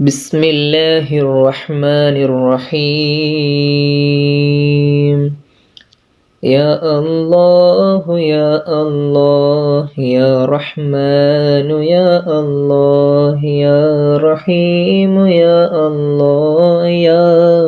بسم الله الرحمن الرحيم. يا الله يا الله يا رحمن يا الله يا رحيم يا الله يا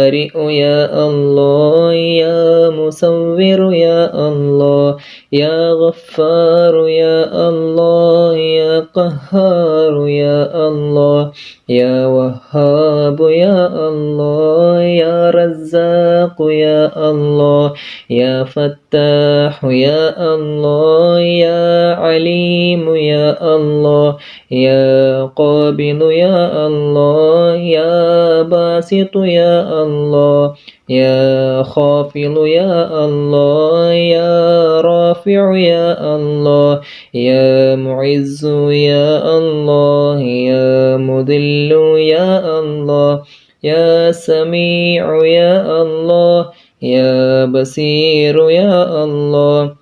بارئ يا الله يا مصور يا الله يا غفار يا الله يا قهار يا الله يا وهاب يا الله يا رزاق يا الله يا فتاح يا الله يا عليم يا الله يا قابل يا الله يا باسط يا الله يا خافض يا الله. يا رافع يا الله. يا معز يا الله. يا مذل يا الله. يا سميع يا الله. يا بصير يا الله.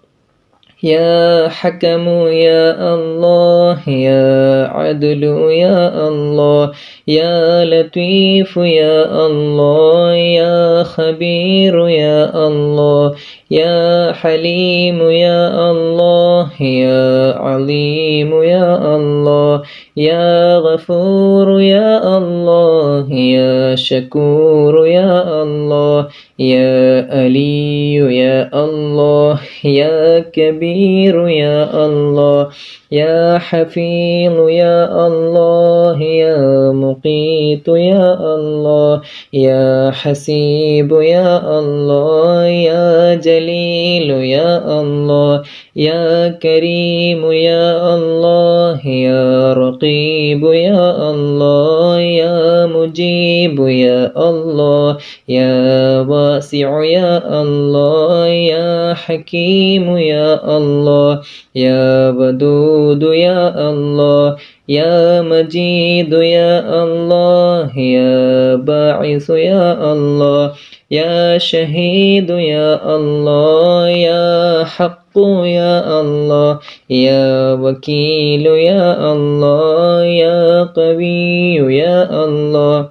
يا حكم يا الله يا عدل يا الله يا لطيف يا الله يا خبير يا الله يا حليم يا الله يا عليم يا الله يا غفور يا الله يا شكور يا الله يا ألي يا الله يا كبير يا الله يا حفيظ يا الله يا مقيت يا الله يا حسيب يا الله يا جليل يا الله يا كريم يا الله يا رقيب يا الله يا مجيب يا الله يا واسع يا الله يا حكيم يا الله يا ودود يا الله يا مجيد يا الله يا باعث يا الله يا شهيد يا الله يا حق يا الله يا وكيل يا الله يا قوي يا الله.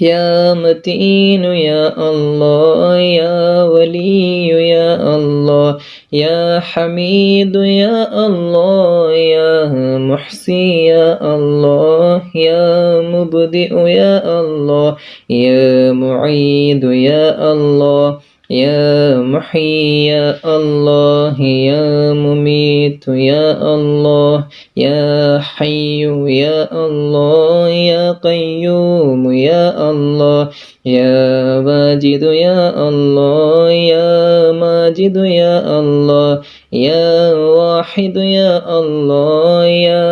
يا متين يا الله يا ولي يا الله يا حميد يا الله يا محسي يا الله يا مبدئ يا الله يا معيد يا الله. يا محيي يا الله يا مميت يا الله يا حي يا الله يا قيوم يا الله يا واجد يا الله يا ماجد يا الله يا واحد يا الله يا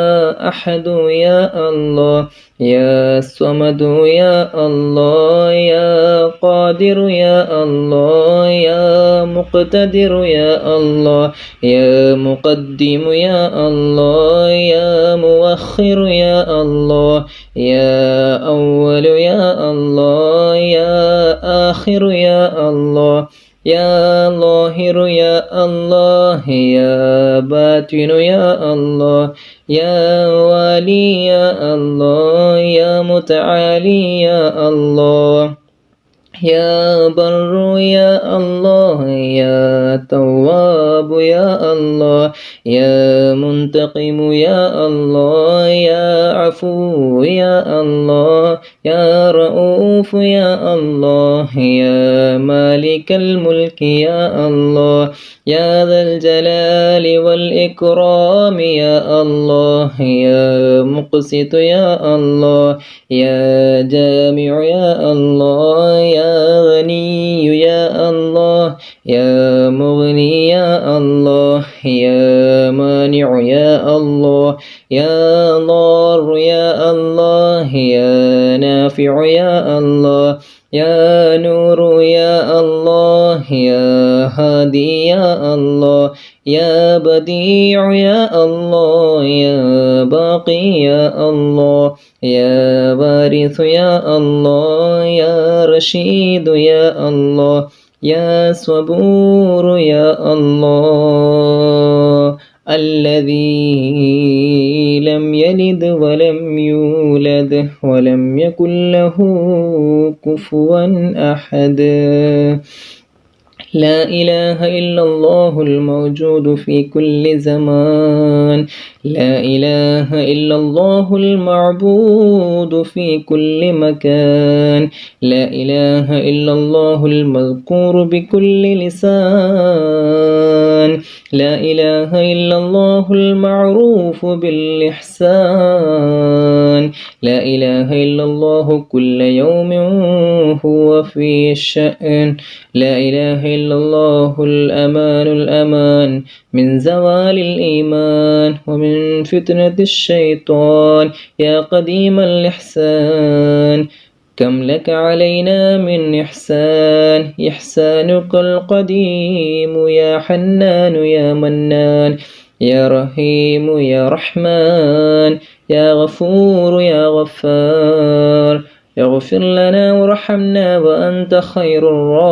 أحد يا الله يا صمد يا الله يا قادر يا الله. يا مقتدر يا الله يا مقدم يا الله يا مؤخر يا الله يا أول يا الله يا آخر يا الله يا ظاهر يا الله يا باطن يا الله يا والي يا الله يا متعالي يا الله. يا بر يا الله يا تواب يا الله يا منتقم يا الله يا عفو يا الله يا رؤوف يا الله يا مالك الملك يا الله يا ذا الجلال والإكرام يا الله يا مقسط يا الله يا جامع يا الله يا غني يا الله يا مغني يا الله يا مانع يا الله يا ضار يا الله يا نافع يا الله. يا نور يا الله يا هادي يا الله يا بديع يا الله يا باقي يا الله يا وارث يا الله يا رشيد يا الله يا صبور يا الله الذي لم يلد ولم يولد. ولم يكن له كفوا أحد. لا إله إلا الله الموجود في كل زمان. لا إله إلا الله المعبود في كل مكان. لا إله إلا الله المذكور بكل لسان. لا إله إلا الله المعروف بالإحسان. لا إله إلا الله كل يوم هو في شأن. لا إله إلا الله الأمان الأمان من زوال الإيمان ومن فتنة الشيطان يا قديم الإحسان. كم لك علينا من إحسان؟ إحسانك القديم يا حنان يا منان. يا رحيم يا رحمن. يا غفور يا غفار. اغفر لنا وارحمنا وأنت خير الراحمين.